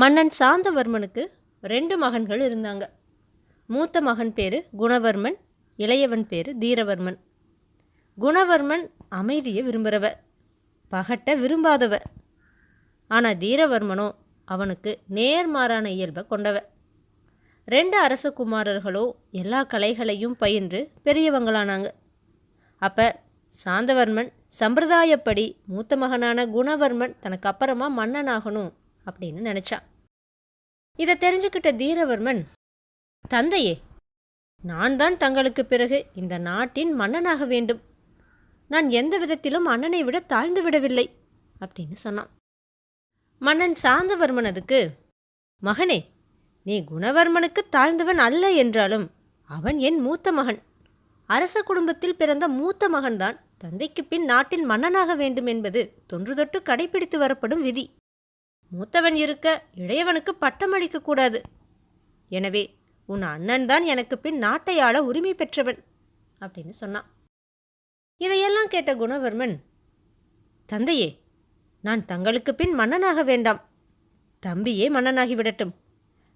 மன்னன் சாந்தவர்மனுக்கு ரெண்டு மகன்கள் இருந்தாங்க. மூத்த மகன் பேர் குணவர்மன் இளையவன் பேர் தீரவர்மன். குணவர்மன் அமைதியை விரும்புகிறவ பகட்ட விரும்பாதவ. ஆனால் தீரவர்மனோ அவனுக்கு நேர்மாறான இயல்பை கொண்டவ. ரெண்டு அரச குமாரர்களோ எல்லா கலைகளையும் பயின்று பெரியவங்களானாங்க. அப்போ சாந்தவர்மன் சம்பிரதாயப்படி மூத்த மகனான குணவர்மன் தனக்கு அப்புறமா மன்னனாகணும். அப்படின்னு நினச்சான் இதை தெரிஞ்சுக்கிட்ட தீரவர்மன் தந்தையே நான் தான் தங்களுக்கு பிறகு இந்த நாட்டின் மன்னனாக வேண்டும். நான் எந்த விதத்திலும் அண்ணனை விட தாழ்ந்து விடவில்லை அப்படின்னு சொன்னான். மன்னன் சாந்தவர்மன் அதுக்கு மகனே நீ குணவர்மனுக்கு தாழ்ந்தவன் அல்ல என்றாலும் அவன் என் மூத்த மகன். அரச குடும்பத்தில் பிறந்த மூத்த மகன்தான் தந்தைக்கு பின் நாட்டின் மன்னனாக வேண்டும் என்பது தொன்று தொட்டு கடைபிடித்து வரப்படும் விதி. மூத்தவன் இருக்க இளையவனுக்கு பட்டம் அளிக்கக்கூடாது எனவே உன் அண்ணன் தான் எனக்கு பின் நாட்டை ஆள உரிமை பெற்றவன் அப்படின்னு சொன்னான். இதையெல்லாம் கேட்ட குணவர்மன் தந்தையே நான் தங்களுக்கு பின் மன்னனாக வேண்டாம். தம்பியே மன்னனாகி விடட்டும்.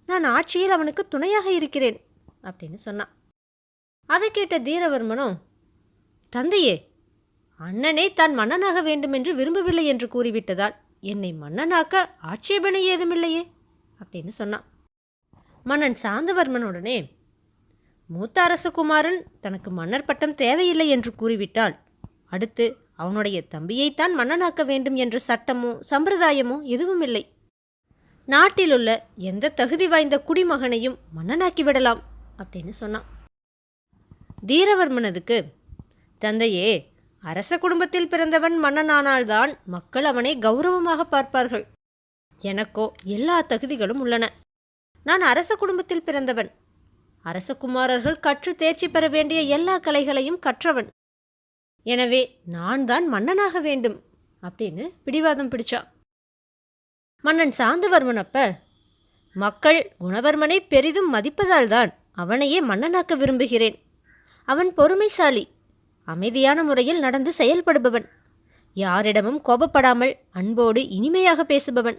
நான் ஆட்சியில் அவனுக்கு துணையாக இருக்கிறேன் அப்படின்னு சொன்னான். அதை கேட்ட தீரவர்மனும் தந்தையே அண்ணனே தான் மன்னனாக வேண்டுமென்று விரும்பவில்லை என்று கூறிவிட்டதால் என்னை மன்னனாக்க ஆட்சேபனை ஏதுமில்லையே அப்படின்னு சொன்னான். மன்னன் சாந்தவர்மனுடனே மூத்த அரசகுமாரன் தனக்கு மன்னர் பட்டம் தேவையில்லை என்று கூறிவிட்டால் அடுத்து அவனுடைய தம்பியைத்தான் மன்னனாக்க வேண்டும் என்ற சட்டமோ சம்பிரதாயமோ எதுவும் இல்லை நாட்டிலுள்ள எந்த தகுதி வாய்ந்த குடிமகனையும் மன்னனாக்கி விடலாம் அப்படின்னு சொன்னான். தீரவர்மனதுக்கு தந்தையே அரச குடும்பத்தில் பிறந்தவன் மன்னனானால்தான் மக்கள் அவனை கௌரவமாக பார்ப்பார்கள். எனக்கோ எல்லா தகுதிகளும் உள்ளன. நான் அரச குடும்பத்தில் பிறந்தவன். அரசகுமாரர்கள் கற்று தேர்ச்சி பெற வேண்டிய எல்லா கலைகளையும் கற்றவன். எனவே நான் தான் மன்னனாக வேண்டும் அப்படின்னு பிடிவாதம் பிடிச்சான் மன்னன் சாந்தவர்மன் அப்ப மக்கள் குணவர்மனை பெரிதும் மதிப்பதால்தான் அவனையே மன்னனாக்க விரும்புகிறேன். அவன் பொறுமைசாலி அமைதியான முறையில் நடந்து செயல்படுபவன். யாரிடமும் கோபப்படாமல் அன்போடு இனிமையாக பேசுபவன்.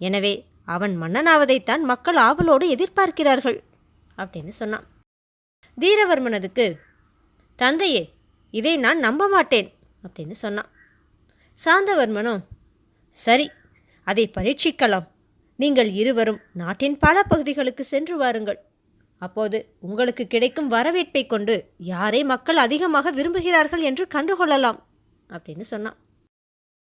எனவே அவன் மன்னனாவதைத்தான் மக்கள் ஆவலோடு எதிர்பார்க்கிறார்கள் அப்படின்னு சொன்னான். தீரவர்மனதுக்கு தந்தையே இதை நான் நம்ப மாட்டேன் அப்படின்னு சொன்னான். சாந்தவர்மனும் சரி அதை பரீட்சிக்கலாம். நீங்கள் இருவரும் நாட்டின் பல பகுதிகளுக்கு சென்று வாருங்கள். அப்போது உங்களுக்கு கிடைக்கும் வரவேற்பை கொண்டு யாரை மக்கள் அதிகமாக விரும்புகிறார்கள் என்று கண்டுகொள்ளலாம் அப்படின்னு சொன்னான்.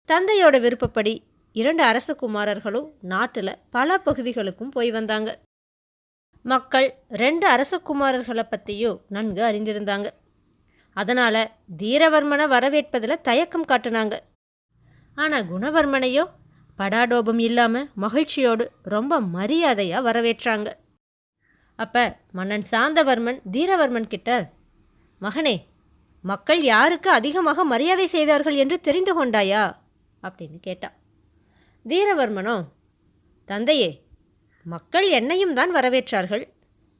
தந்தையோட விருப்பப்படி இரண்டு அரசகுமாரர்களும் நாட்டில் பல பகுதிகளுக்கும் போய் வந்தாங்க. மக்கள் ரெண்டு அரசகுமாரர்களை பற்றியும் நன்கு அறிந்திருந்தாங்க. அதனால் தீரவர்மனை வரவேற்பதில் தயக்கம் காட்டினாங்க. ஆனால் குணவர்மனையோ படாடோபம் இல்லாமல் மகிழ்ச்சியோடு ரொம்ப மரியாதையாக வரவேற்றாங்க. அப்ப மன்னன் சாந்தவர்மன் தீரவர்மன் கிட்ட மகனே மக்கள் யாருக்கு அதிகமாக மரியாதை செய்தார்கள் என்று தெரிந்து கொண்டாயா? அப்படின்னு கேட்டான் தீரவர்மனோ தந்தையே மக்கள் என்னையும் தான் வரவேற்றார்கள்.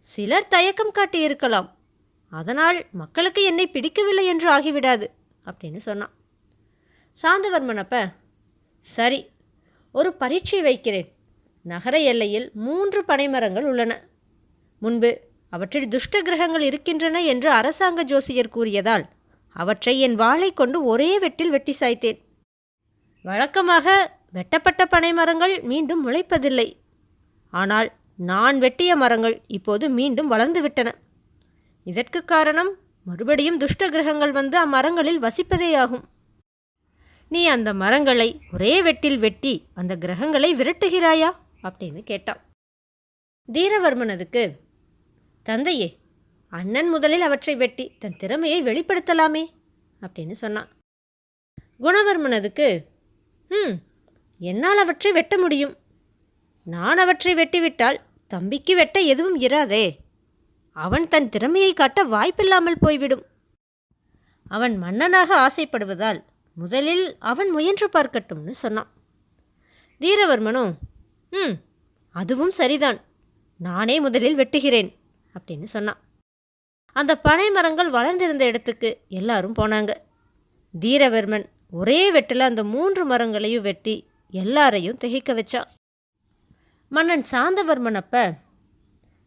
சிலர் தயக்கம் காட்டியிருக்கலாம் அதனால் மக்களுக்கு என்னை பிடிக்கவில்லை என்று ஆகிவிடாது அப்படின்னு சொன்னான். சாந்தவர்மன் அப்ப சரி ஒரு பரீட்சை வைக்கிறேன். நகர எல்லையில் மூன்று பனைமரங்கள் உள்ளன. முன்பு அவற்றில் துஷ்ட கிரகங்கள் இருக்கின்றன என்று அரசாங்க ஜோசியர் கூறியதால் அவற்றை என் வாளை கொண்டு ஒரே வெட்டில் வெட்டி சாய்த்தேன். வழக்கமாக வெட்டப்பட்ட பனை மரங்கள் மீண்டும் முளைப்பதில்லை. ஆனால் நான் வெட்டிய மரங்கள் இப்போது மீண்டும் வளர்ந்துவிட்டன இதற்கு காரணம் மறுபடியும் துஷ்ட கிரகங்கள் வந்து அம்மரங்களில் வசிப்பதேயாகும் நீ அந்த மரங்களை ஒரே வெட்டில் வெட்டி அந்த கிரகங்களை விரட்டுகிறாயா? அப்படின்னு கேட்டான். தீரவர்மனதுக்கு தந்தையே அண்ணன் முதலில் அவற்றை வெட்டி தன் திறமையை வெளிப்படுத்தலாமே அப்படின்னு சொன்னான். குணவர்மனதுக்கு ம் என்னால் அவற்றை வெட்ட முடியும். நான் அவற்றை வெட்டிவிட்டால் தம்பிக்கு வெட்ட எதுவும் இராதே. அவன் தன் திறமையை காட்ட வாய்ப்பில்லாமல் போய்விடும். அவன் மன்னனாக ஆசைப்படுவதால் முதலில் அவன் முயன்று பார்க்கட்டும்னு சொன்னான். தீரவர்மனும் ம் அதுவும் சரிதான். நானே முதலில் வெட்டுகிறேன். அப்படின்னு சொன்னான். அந்த பனை மரங்கள் வளர்ந்திருந்த இடத்துக்கு எல்லாரும் போனாங்க. தீரவர்மன் ஒரே வெட்டில் அந்த மூன்று மரங்களையும் வெட்டி எல்லாரையும் திகைக்க வச்சான். மன்னன் சாந்தவர்மன் அப்ப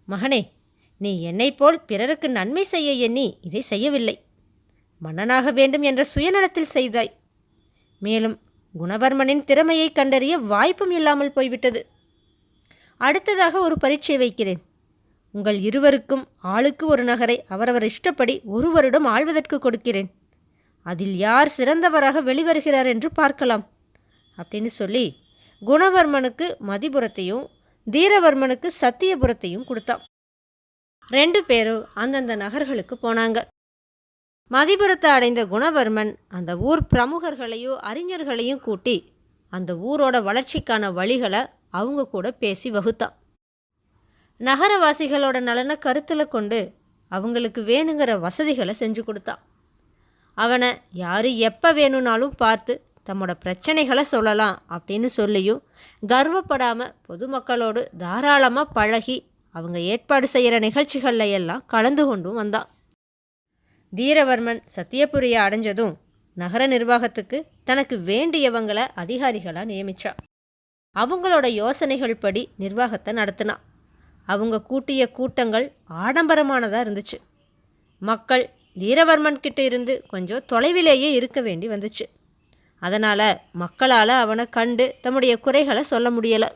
மகனே நீ என்னைப் போல் பிறருக்கு நன்மை செய்ய எண்ணி இதை செய்யவில்லை. மன்னனாக வேண்டும் என்ற சுயநலத்தில் செய்தாய். மேலும் குணவர்மனின் திறமையை கண்டறிய வாய்ப்பும் இல்லாமல் போய்விட்டது. அடுத்ததாக ஒரு பரீட்சை வைக்கிறேன். உங்கள் இருவருக்கும் ஆளுக்கு ஒரு நகரை அவரவர் இஷ்டப்படி ஒரு வருடம் ஆழ்வதற்கு கொடுக்கிறேன். அதில் யார் சிறந்தவராக வெளிவருகிறார் என்று பார்க்கலாம். அப்படின்னு சொல்லி குணவர்மனுக்கு மதிபுரத்தையும் தீரவர்மனுக்கு சத்தியபுரத்தையும் கொடுத்தான். ரெண்டு பேரும் அந்தந்த நகர்களுக்கு போனாங்க. மதிபுரத்தை அடைந்த குணவர்மன் அந்த ஊர் பிரமுகர்களையும் அறிஞர்களையும் கூட்டி அந்த ஊரோட வளர்ச்சிக்கான வழிகளை அவங்க கூட பேசி வகுத்தான். நகரவாசிகளோட நலனை கருத்தில் கொண்டு அவங்களுக்கு வேணுங்கிற வசதிகளை செஞ்சு கொடுத்தான். அவனை யார் எப்போ வேணும்னாலும் பார்த்து தம்மோட பிரச்சனைகளை சொல்லலாம் அப்படின்னு சொல்லியும் கர்வப்படாமல் பொதுமக்களோடு தாராளமாக பழகி அவங்க ஏற்பாடு செய்கிற நிகழ்ச்சிகளில் எல்லாம் கலந்து கொண்டும் வந்தான். தீரவர்மன் சத்தியபுரியை அடைஞ்சதும் நகர நிர்வாகத்துக்கு தனக்கு வேண்டியவங்களை அதிகாரிகளாக நியமித்தான் அவங்களோட யோசனைகள் படி நிர்வாகத்தை நடத்தினான். அவங்க கூட்டிய கூட்டங்கள் ஆடம்பரமானதாக இருந்துச்சு. மக்கள் தீரவர்மன் கிட்ட இருந்து கொஞ்சம் தொலைவிலேயே இருக்க வேண்டி வந்துச்சு. அதனால் மக்களால் அவனை கண்டு தம்முடைய குறைகளை சொல்ல முடியலை.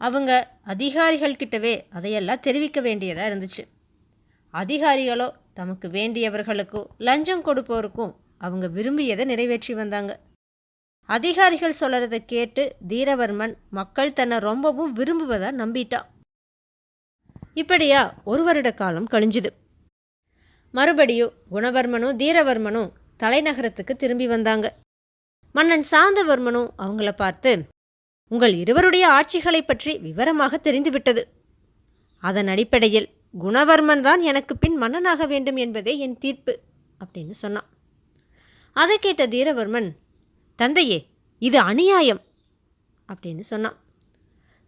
அவங்க அதிகாரிகள் கிட்டவே அதையெல்லாம் தெரிவிக்க வேண்டியதாக இருந்துச்சு. அதிகாரிகளோ தமக்கு வேண்டியவர்களுக்கும் லஞ்சம் கொடுப்போருக்கும் அவங்க விரும்பியதை நிறைவேற்றி வந்தாங்க. அதிகாரிகள் சொல்கிறத கேட்டு தீரவர்மன் மக்கள் தன்னை ரொம்பவும் விரும்புவதாக நம்பிட்டான். இப்படியா ஒரு வருட காலம் கழிஞ்சுது. மறுபடியும் குணவர்மனும் தீரவர்மனும் தலைநகரத்துக்கு திரும்பி வந்தாங்க. மன்னன் சாந்தவர்மனும் அவங்கள பார்த்து உங்கள் இருவருடைய ஆட்சிகளை பற்றி விவரமாக தெரிந்துவிட்டது. அதன் அடிப்படையில் குணவர்மன் தான் எனக்கு பின் மன்னனாக வேண்டும் என்பதே என் தீர்ப்பு அப்படின்னு சொன்னான். அதை கேட்ட தீரவர்மன் தந்தையே இது அநியாயம் அப்படின்னு சொன்னான்.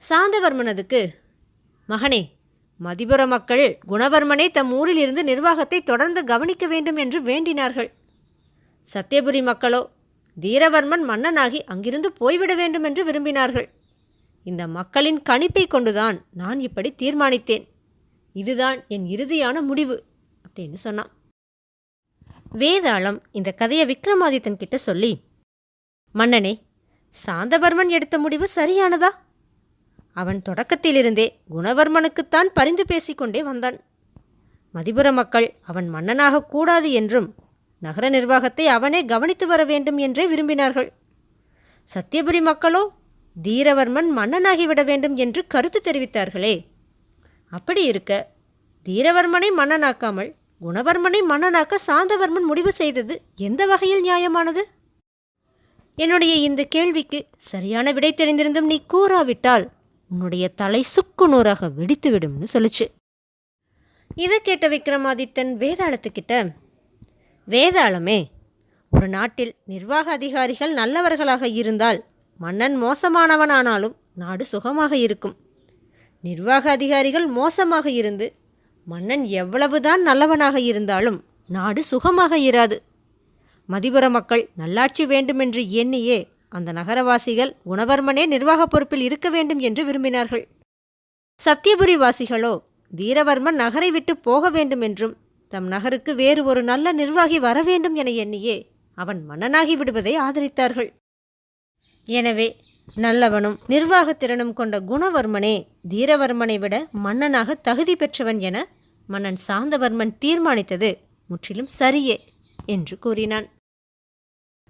சாந்தவர்மன் அதுக்கு மகனே மதிபுர மக்கள் குணவர்மனை தம் ஊரில் இருந்து நிர்வாகத்தை தொடர்ந்து கவனிக்க வேண்டும் என்று வேண்டினார்கள். சத்தியபுரி மக்களோ தீரவர்மன் மன்னனாகி அங்கிருந்து போய்விட வேண்டும் என்று விரும்பினார்கள். இந்த மக்களின் கணிப்பை கொண்டுதான் நான் இப்படி தீர்மானித்தேன். இதுதான் என் இறுதியான முடிவு அப்படின்னு சொன்னான். வேதாளம் இந்த கதையை விக்ரமாதித்தன் கிட்ட சொல்லி மன்னனே சாந்தவர்மன் எடுத்த முடிவு சரியானதா? அவன் தொடக்கத்திலிருந்தே குணவர்மனுக்குத்தான் பரிந்து பேசிக்கொண்டே வந்தான். மதிபுர மக்கள் அவன் மன்னனாக கூடாது என்றும் நகர நிர்வாகத்தை அவனே கவனித்து வர வேண்டும் என்றே விரும்பினார்கள். சத்தியபுரி மக்களோ தீரவர்மன் மன்னனாகிவிட வேண்டும் என்று கருத்து தெரிவித்தார்களே. அப்படி இருக்க தீரவர்மனை மன்னனாக்காமல் குணவர்மனை மன்னனாக்க சாந்தவர்மன் முடிவு செய்தது எந்த வகையில் நியாயமானது? என்னுடைய இந்த கேள்விக்கு சரியான விடை தெரிந்திருந்தும் நீ கூறாவிட்டால் உன்னுடைய தலை சுக்கு நூறாக வெடித்துவிடும்னு சொல்லுச்சு. இதை கேட்ட விக்ரமாதித்தன் வேதாளத்துக்கிட்ட வேதாளமே ஒரு நாட்டில் நிர்வாக அதிகாரிகள் நல்லவர்களாக இருந்தால் மன்னன் மோசமானவனானாலும் நாடு சுகமாக இருக்கும். நிர்வாக அதிகாரிகள் மோசமாக இருந்து மன்னன் எவ்வளவுதான் நல்லவனாக இருந்தாலும் நாடு சுகமாக இராது. மதிபுர மக்கள் நல்லாட்சி வேண்டுமென்று எண்ணியே அந்த நகரவாசிகள் குணவர்மனே நிர்வாக பொறுப்பில் இருக்க வேண்டும் என்று விரும்பினார்கள். சத்தியபுரி வாசிகளோ தீரவர்மன் நகரை விட்டு போக வேண்டும் என்றும் தம் நகருக்கு வேறு ஒரு நல்ல நிர்வாகி வர வேண்டும் என எண்ணியே அவன் மன்னனாகி விடுவதை ஆதரித்தார்கள். எனவே நல்லவனும் நிர்வாகத்திறனும் கொண்ட குணவர்மனே தீரவர்மனை விட மன்னனாக தகுதி பெற்றவன் என மன்னன் சாந்தவர்மன் தீர்மானித்தது முற்றிலும் சரியே என்று கூறினான்.